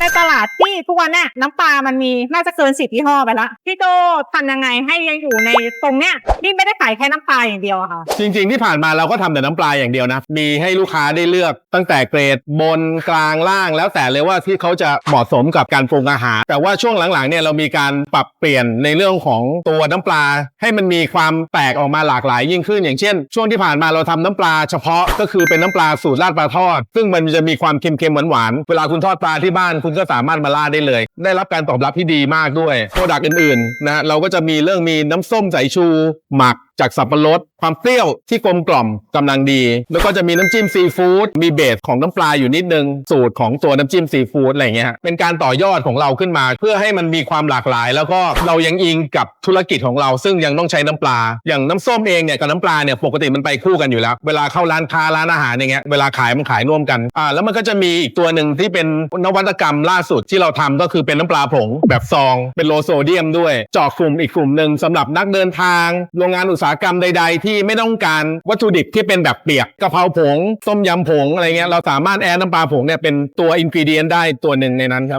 ในตลาด ที่ทุกวันเนี่ยน้ำปลามันมีน่าจะเกินสิบยี่ห้อไปละพี่โจทำยังไงให้ยังอยู่ในตรงเนี้ยที่ไม่ได้ขายแค่น้ำปลาอย่างเดียวอะค่ะ จริงๆที่ผ่านมาเราก็ทำแต่น้ำปลาอย่างเดียวนะ มีให้ลูกค้าได้เลือกตั้งแต่เกรดบนกลางล่าง แล้วแต่เลยว่าที่เขาจะเหมาะสมกับการปรุงอาหาร แต่ว่าช่วงหลังๆเนี่ยเรามีการปรับเปลี่ยนในเรื่องของตัวน้ำปลา ให้มันมีความแตกออกมาหลากหลายยิ่งขึ้น อย่างเช่น ช่วงที่ผ่านมาเราทำน้ำปลาเฉพาะก็คือเป็นน้ำปลาสูตรราดปลาทอด ซึ่งมันจะมีความเค็มๆหวานๆเวลาคุณทอดปลาที่บ้านคุณก็สามารถมาราดได้เลย ได้รับการตอบรับที่ดีมากด้วยโปรดักต์อื่นๆนะเราก็จะมีเรื่องมีน้ำส้มสายชูหมัก จากสับปะรดความเปรี้ยวที่กลมกล่อมกำลังดี แล้วก็จะมีน้ำจิ้มซีฟู้ดมีเบสของน้ำปลาอยู่นิดนึง สูตรของตัวน้ำจิ้มซีฟู้ดอะไรเงี้ยฮะเป็นการต่อยอดของเราขึ้นมา เพื่อให้มันมีความหลากหลาย แล้วก็เรายังอิงกับธุรกิจของเรา ซึ่งยังต้องใช้น้ำปลา อย่างน้ำส้มเองเนี่ยกับน้ำปลาเนี่ยปกติมันไปคู่กันอยู่แล้ว เวลาเข้าร้านค้าร้านอาหารอย่างเงี้ยเวลาขายมันขายร่วมกันอ่าแล้วมันก็จะมีอีกตัวหนึ่งที่เป็นนวัตกรรมล่าสุดที่เราทำก็คือเป็นน้ำปลาผงแบบซอง เป็นโลโซเดียมด้วยเจาะกลุ่มอีกกลุ่มหนึ่งสำหรับนักเดินทางโรงงานอุตสาหกรรมใด ๆ ที่ไม่ต้องการวัตถุดิบที่เป็นแบบเปียกกะเพราผงต้มยำผงอะไรเงี้ยเราสามารถแอดน้ำปลาผงเนี่ยเป็นตัวอินกิเดียนได้ตัวหนึ่งในนั้นครับ